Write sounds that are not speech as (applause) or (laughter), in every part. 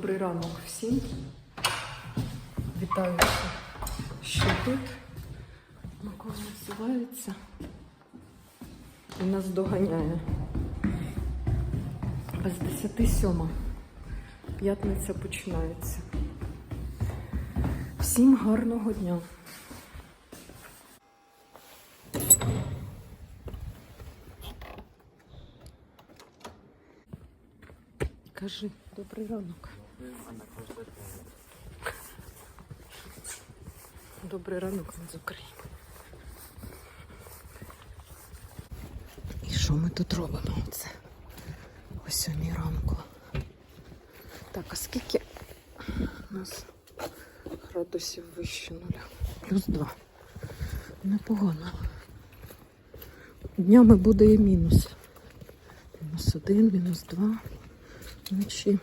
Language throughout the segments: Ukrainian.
Добрий ранок всім. Вітаю, що тут. Микола називається. І нас доганяє. Без 10 сьома. П'ятниця починається. Всім гарного дня. Кажи, добрий ранок. Добрий ранок з України. І що ми тут робимо? Оце о сьомій ранку. Так, а скільки у нас градусів вище нуля? Плюс два. Непогано. Днями буде і мінус. Мінус один, мінус два. Вночі.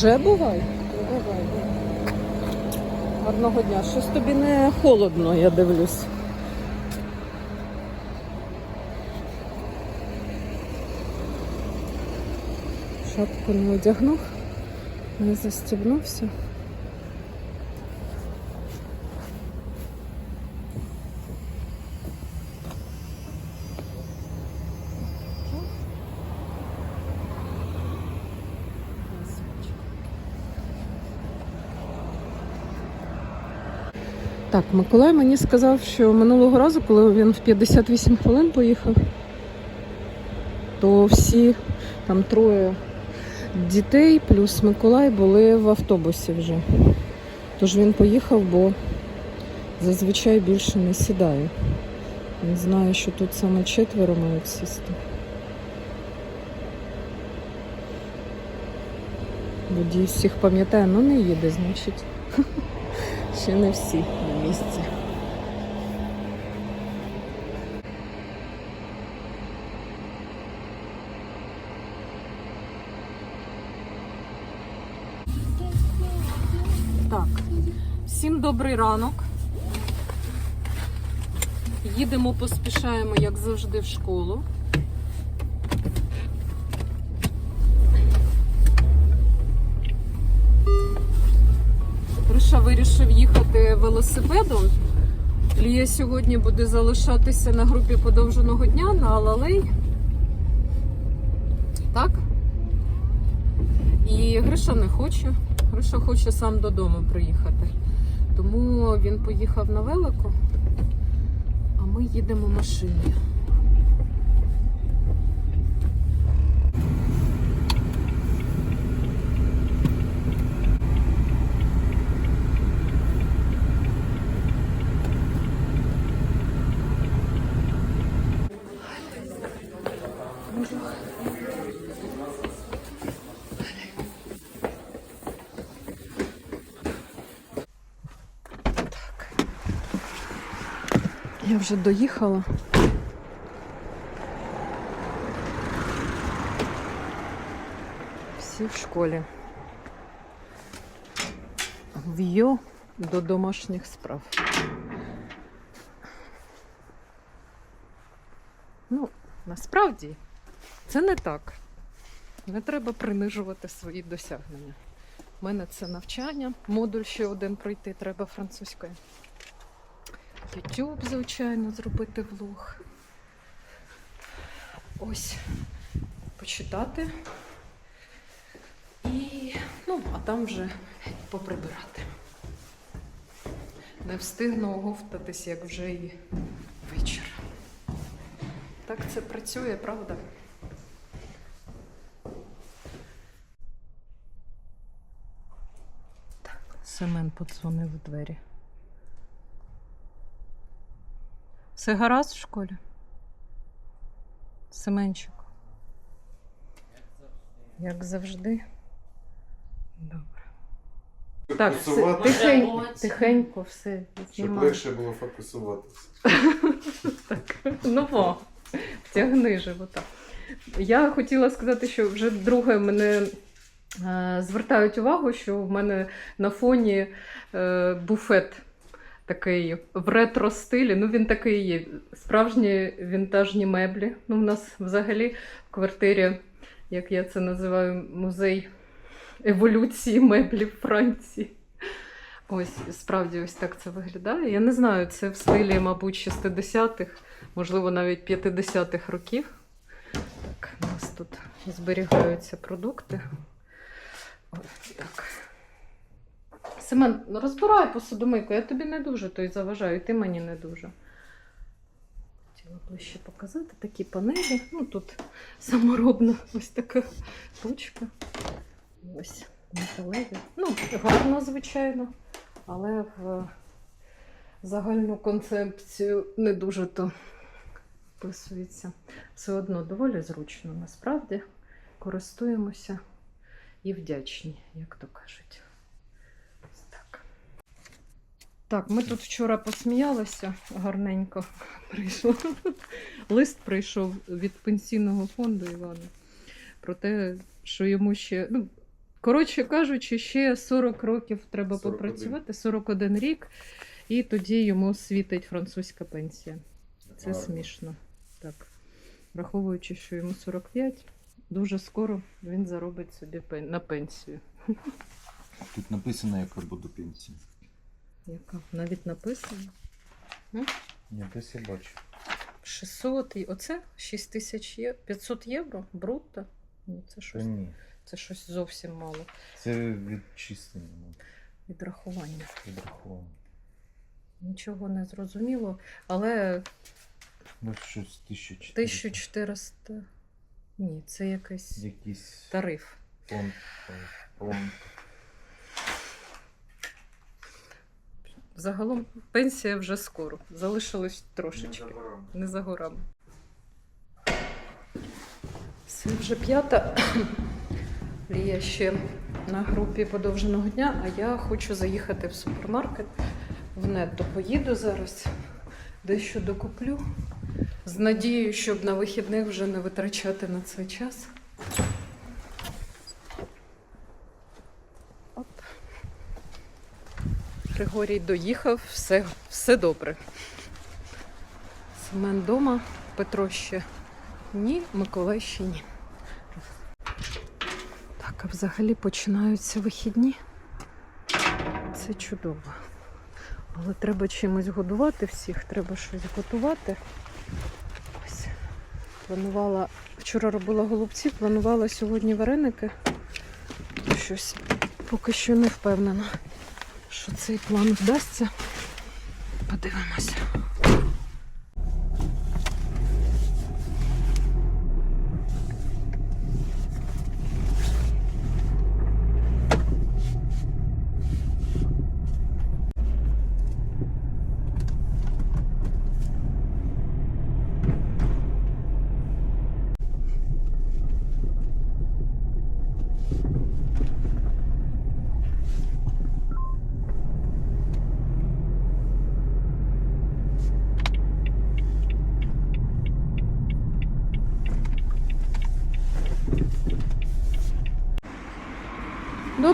Вже бувай? Ну, давай. Гарного дня. Щось тобі не холодно, я дивлюсь. Шапку не одягнув, не застібнувся. Так, Миколай мені сказав, що минулого разу, коли він в 58 хвилин поїхав, то всі там троє дітей плюс Миколай були в автобусі вже. Тож він поїхав, бо зазвичай більше не сідає. Не знаю, що тут саме четверо мають сісти. Водій всіх пам'ятає, ну не їде, значить. (laughs) Ще не всі на місці. Так, всім добрий ранок. Їдемо, поспішаємо, як завжди, в школу. Велосипедом. Лія сьогодні буде залишатися на групі подовженого дня на Алалей. Так? І Гриша не хоче. Гриша хоче сам додому приїхати. Тому він поїхав на велику, а ми їдемо в Я вже доїхала. Всі в школі. В'йо до домашніх справ. Ну, насправді це не так. Не треба принижувати свої досягнення. У мене це навчання, модуль ще один пройти треба французькою. YouTube, звичайно, зробити влог. Ось почитати. І, ну, а там вже поприбирати. Не встигну оговтатись, як вже і вечір. Так це працює, правда? Семен подзвонив у двері. Все гаразд в школі? Семенчик. Як завжди. Добре. Так, все, Фокусувати, тихенько, тихенько все. щоб знімаю. легше було фокусуватися. (laughs) Так, ну во, втягни живота. Я хотіла сказати, що вже друге мене е, звертають увагу, що в мене на фоні е, буфет такий в ретро стилі. Ну, він такий є. Справжні вінтажні меблі. Ну, у нас взагалі в квартирі, як я це називаю, музей еволюції меблів Франції. Ось, справді, ось так це виглядає. Я не знаю, це в стилі, мабуть, 60-х, можливо, навіть 50-х років. Так, у нас тут зберігаються продукти. Ось так. Семен, розбирай посудомийку, я тобі не дуже то й заважаю, і ти мені не дуже. Хотіла ближче показати такі панелі. Ну тут саморобна ось така ручка. Ось металеві. Ну, гарно, звичайно, але в загальну концепцію не дуже то вписується. Все одно доволі зручно насправді. Користуємося і вдячні, як то кажуть. Ось так. Так, ми тут вчора посміялися гарненько. Прийшов. Лист прийшов від пенсійного фонду Івана про те, що йому ще. Ну, коротше кажучи, ще 40 років треба 41. попрацювати, 41 рік, і тоді йому світить французька пенсія. Це Гарно. смішно. Так. Враховуючи, що йому 45, дуже скоро він заробить собі на пенсію. Тут написано, яка буде пенсія. Яка навіть написано. Ні, десь я бачу. 600 і оце 6 тисяч є 500 євро брутто. Ні, це Та щось, ні. це щось зовсім мало. Це відчислення, Відрахування. відраховано. Нічого не зрозуміло, але Ну, щось 1400. 1400. Ні, це якийсь Якийсь тариф. фонд. фонд. Загалом пенсія вже скоро. Залишилось трошечки. Не за горами. Це вже п'ята. (clears throat) Лія ще на групі подовженого дня, а я хочу заїхати в супермаркет. В нетто поїду зараз, дещо докуплю. З надією, щоб на вихідних вже не витрачати на це час. Григорій доїхав, все, все добре. Семен дома, Петро ще ні, Миколай ще ні. Так, а взагалі починаються вихідні. Це чудово. Але треба чимось годувати всіх, треба щось готувати. Ось. Планувала, вчора робила голубці, планувала сьогодні вареники. Щось поки що не впевнена, що цей план вдасться. Подивимося.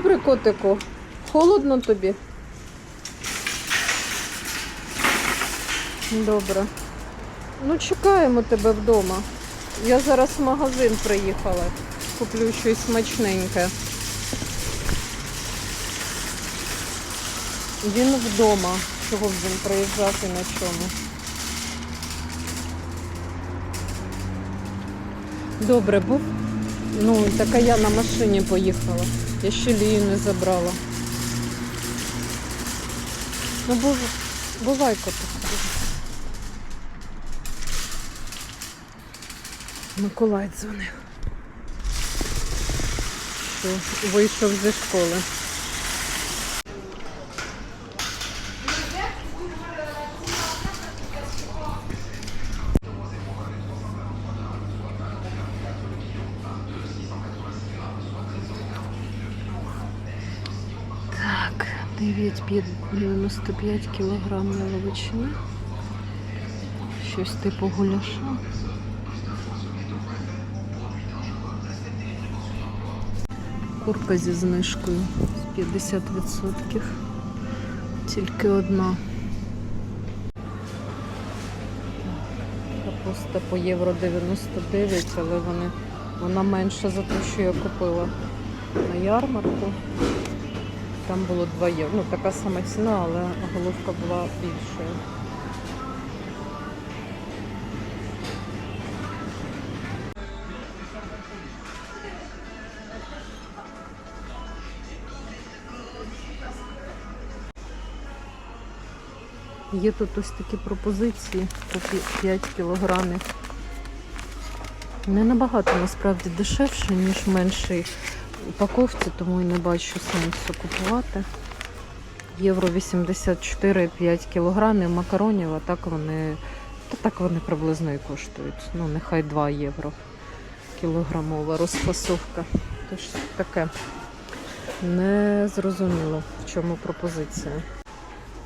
Добре, котику. Холодно тобі? Добре. Ну, чекаємо тебе вдома. Я зараз в магазин приїхала. Куплю щось смачненьке. Він вдома. Чого б він приїжджати на чому? Добре, був. Ну, така я на машині поїхала. Я ще Лію не забрала. Ну, боже, бувай котик. Миколай дзвонив. Що вийшов зі школи. 9,95 кг яловичини. Щось типу гуляша. Курка зі знижкою 50%. Тільки одна. Капуста по євро 99, але вони, вона менша за те, що я купила на ярмарку. Там було 2 євро. Ну, така сама ціна, але головка була більшою. Є тут ось такі пропозиції по 5 кілограмів. Не набагато насправді дешевше, ніж в меншій упаковці, тому і не бачу сенсу купувати. Євро 84 5 кілограмів макаронів, а так вони, та так вони приблизно і коштують. Ну, нехай 2 євро кілограмова розфасовка. Тож таке не зрозуміло, в чому пропозиція.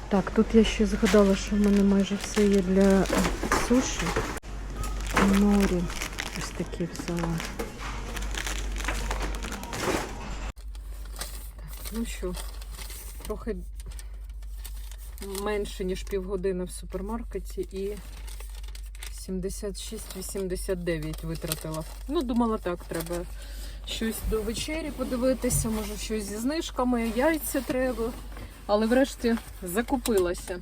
Так, тут я ще згадала, що в мене майже все є для суші. Норі. Ось такі взяла. Ну що, трохи менше, ніж півгодини в супермаркеті і 76-89 витратила. Ну, думала, так, треба щось до вечері подивитися, може щось зі знижками, яйця треба. Але врешті закупилася.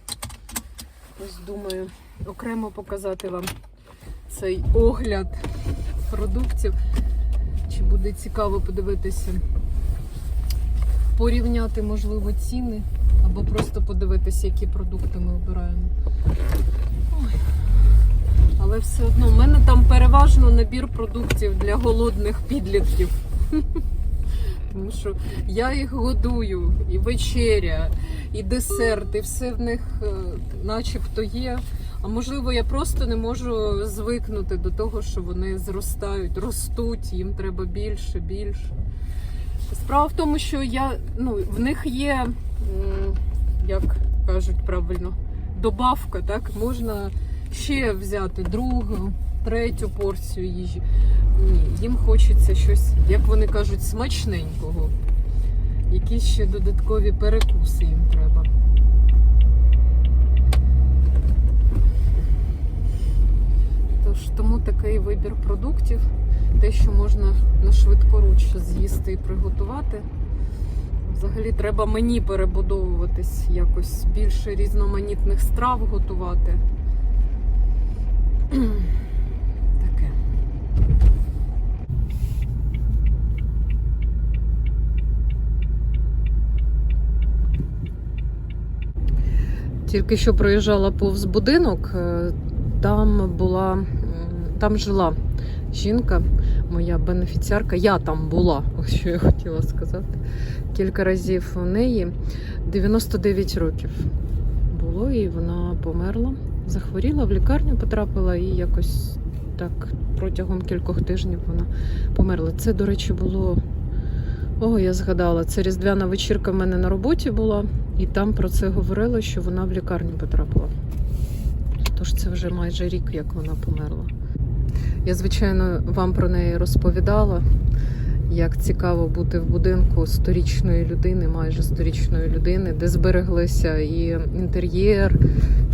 Ось думаю, окремо показати вам цей огляд продуктів. Чи буде цікаво подивитися, порівняти, можливо, ціни, або просто подивитися, які продукти ми обираємо. Але все одно, в мене там переважно набір продуктів для голодних підлітків. (laughs) Тому що я їх годую, і вечеря, і десерт, і все в них е, начебто є. А можливо, я просто не можу звикнути до того, що вони зростають, ростуть, їм треба більше, більше. Справа в тому, що я, ну, в них є, як кажуть правильно, добавка, так? Можна ще взяти другу, третю порцію їжі. Ні, їм хочеться щось, як вони кажуть, смачненького. Якісь ще додаткові перекуси їм треба. Тож тому такий вибір продуктів, те, що можна на швидкоруч з'їсти і приготувати. Взагалі треба мені перебудовуватись, якось більше різноманітних страв готувати. (clears throat) Таке. Тільки що проїжджала повз будинок, е, там була, там жила жінка, моя бенефіціарка. Я там була, ось що я хотіла сказати. Кілька разів у неї 99 років було, і вона померла, захворіла, в лікарню потрапила і якось так протягом кількох тижнів вона померла. Це, до речі, було. О, я згадала, це різдвяна вечірка в мене на роботі була, і там про це говорили, що вона в лікарню потрапила. Тож це вже майже рік, як вона померла. Я, звичайно, вам про неї розповідала, як цікаво бути в будинку сторічної людини, майже сторічної людини, де збереглися і інтер'єр,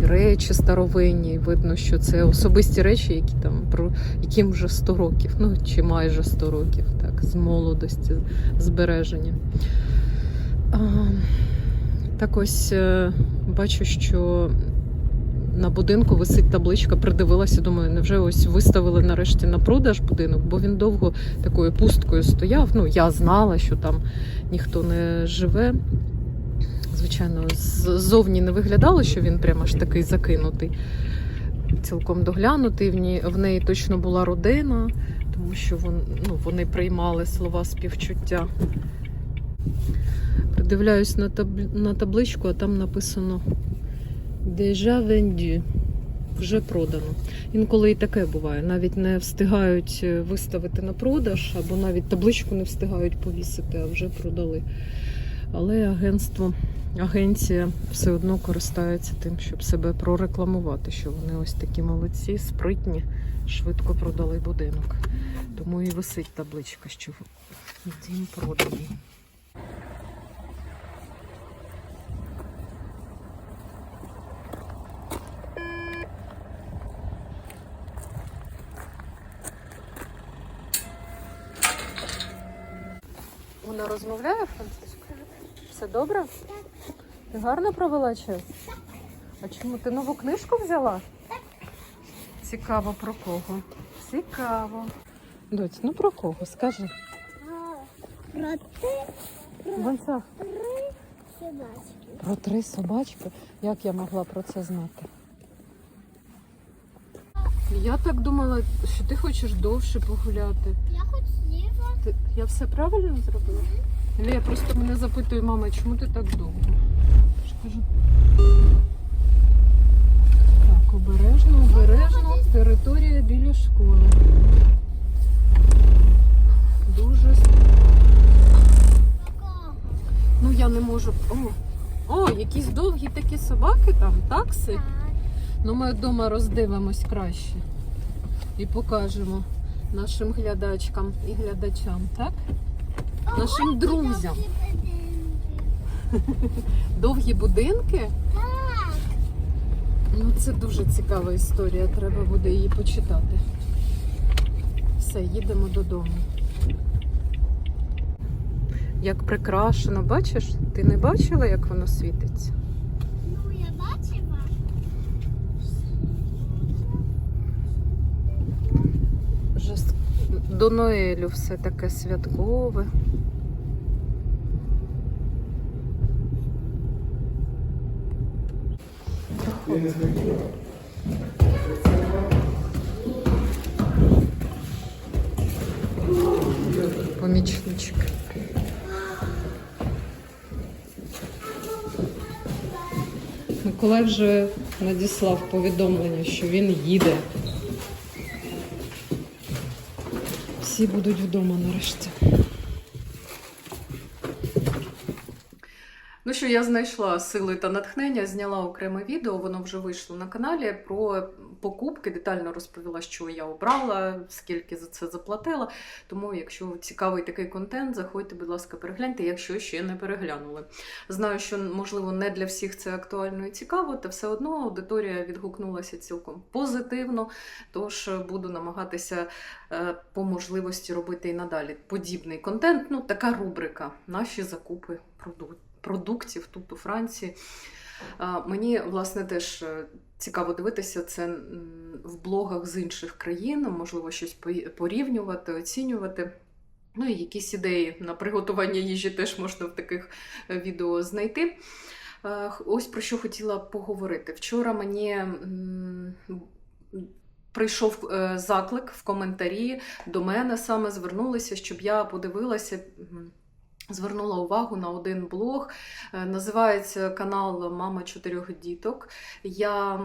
і речі старовинні. Видно, що це особисті речі, які там про яким вже 100 років, ну чи майже 100 років, так, з молодості збережені. А, так ось е, бачу, що на будинку висить табличка, придивилася, думаю, невже ось виставили нарешті на продаж будинок, бо він довго такою пусткою стояв. Ну, я знала, що там ніхто не живе. Звичайно, ззовні не виглядало, що він прямо ж такий закинутий, цілком доглянутий. В, ній, в неї точно була родина, тому що вон, ну, вони приймали слова співчуття. Придивляюсь на, таб... на табличку, а там написано Déjà vendu. Вже продано. Інколи і таке буває. Навіть не встигають е, виставити на продаж, або навіть табличку не встигають повісити, а вже продали. Але агентство, агенція все одно користається тим, щоб себе прорекламувати, що вони ось такі молодці, спритні, швидко продали будинок. Тому і висить табличка, що дім проданий. Вона розмовляє французькою? Все добре? Ти гарно провела час? А чому ти нову книжку взяла? Цікаво про кого? Цікаво. Доць, ну про кого? Скажи. Про те Ванця, три собачки. про три собачки. Як я могла про це знати? Я так думала, що ти хочеш довше погуляти. Ти, я все правильно зробила? Или я просто мене запитую, мама, чому ти так довго? Кажу. Так, обережно, обережно. Територія біля школи. Дуже. Ну я не можу. О, о, якісь довгі такі собаки там, такси. Ну ми вдома роздивимось краще і покажемо нашим глядачкам і глядачам, так? Нашим друзям. (laughs) Довгі будинки. Так. Ну, це дуже цікава історія, треба буде її почитати. Все, їдемо додому. Як прикрашено, бачиш? Ти не бачила, як воно світиться? Ну, я бачила. Вже с- до Ноелю все таке святкове. Помічничок. Миколай вже надіслав повідомлення, що він їде. Всі будуть вдома нарешті. Що, я знайшла сили та натхнення, зняла окреме відео, воно вже вийшло на каналі про покупки. Детально розповіла, що я обрала, скільки за це заплатила. Тому, якщо цікавий такий контент, заходьте, будь ласка, перегляньте, якщо ще не переглянули. Знаю, що можливо не для всіх це актуально і цікаво, та все одно аудиторія відгукнулася цілком позитивно. Тож буду намагатися е, по можливості робити і надалі подібний контент. Ну, така рубрика Наші закупи проду- продуктів тут у Франції. Мені, власне, теж е, цікаво дивитися це в блогах з інших країн, можливо, щось порівнювати, оцінювати. Ну і якісь ідеї на приготування їжі теж можна в таких е, відео знайти. Ось про що хотіла поговорити. Вчора мені прийшов е, заклик в коментарі до мене саме звернулися, щоб я подивилася. Звернула увагу на один блог. Е, Називається канал Мама чотирьох діток. Я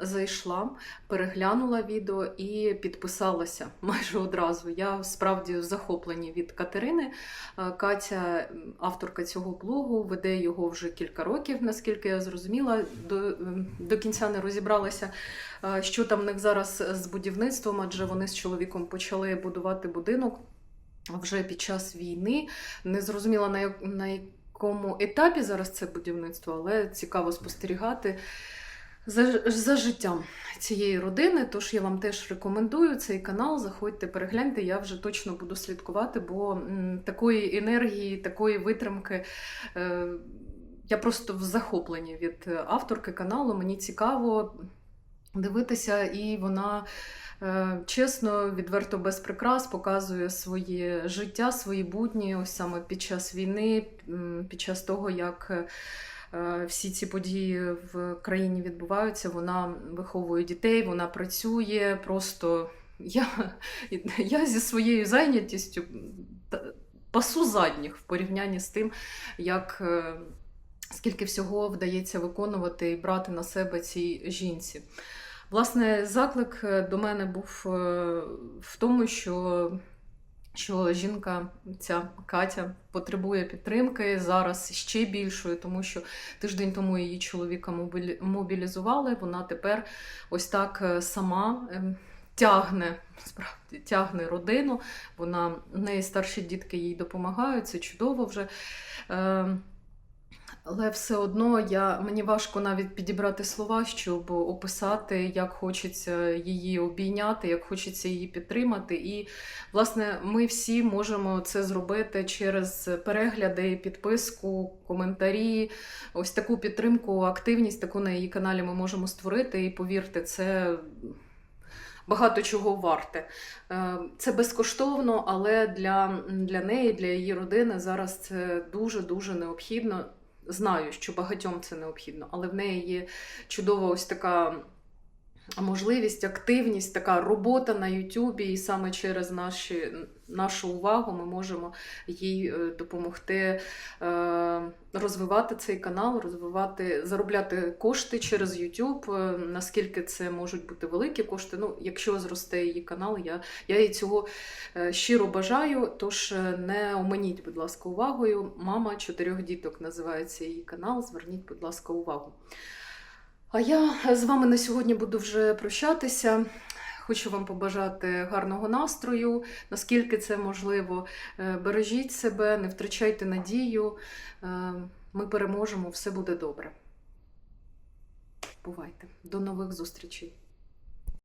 зайшла, переглянула відео і підписалася (laughs) майже одразу. Я справді в захопленні від Катерини. Е, Катя, авторка цього блогу, веде його вже кілька років, наскільки я зрозуміла. До, до кінця не розібралася, е, що там в них зараз з будівництвом, адже вони з чоловіком почали будувати будинок вже під час війни. Не зрозуміла на, на якому етапі зараз це будівництво, але цікаво спостерігати за, за життям цієї родини. Тож я вам теж рекомендую цей канал. Заходьте, перегляньте. Я вже точно буду слідкувати, бо м, такої енергії, такої витримки. Е, я просто в захопленні від авторки каналу. Мені цікаво дивитися, і вона чесно, відверто без прикрас показує своє життя, свої будні, ось саме під час війни, під час того, як. е, Всі ці події в країні відбуваються. Вона виховує дітей, вона працює. Просто я, я зі своєю зайнятістю пасу задніх в порівнянні з тим, як е, скільки всього вдається виконувати і брати на себе цій жінці. Власне, заклик е, до мене був е, в тому, що, що жінка, ця Катя, потребує підтримки зараз ще більшої, тому що тиждень тому її чоловіка мобілізували. Вона тепер ось так е, сама. ем, Тягне справді тягне родину. Вона в неї старші дітки їй допомагають. Це чудово вже. Але все одно я, мені важко навіть підібрати слова, щоб описати, як хочеться її обійняти, як хочеться її підтримати. І, власне, ми всі можемо це зробити через перегляди, підписку, коментарі. Ось таку підтримку, активність, таку на її каналі ми можемо створити. І повірте, це багато чого варте. Е, Це безкоштовно, але для, для неї, для її родини зараз це дуже-дуже необхідно. Знаю, що багатьом це необхідно, але в неї є чудова ось така можливість, активність, така робота на Ютубі, і саме через наші, нашу увагу ми можемо їй е, допомогти е, розвивати цей канал, розвивати, заробляти кошти через YouTube. Е, Наскільки це можуть бути великі кошти? Ну, якщо зросте її канал, я, я їй цього щиро бажаю. Тож не оминіть, будь ласка, увагою. Мама чотирьох діток називається її канал. Зверніть, будь ласка, увагу. А я з вами на сьогодні буду вже прощатися. Хочу вам побажати гарного настрою, наскільки це можливо. Е, Бережіть себе, не втрачайте надію. Е, Ми переможемо, все буде добре. Бувайте. До нових зустрічей.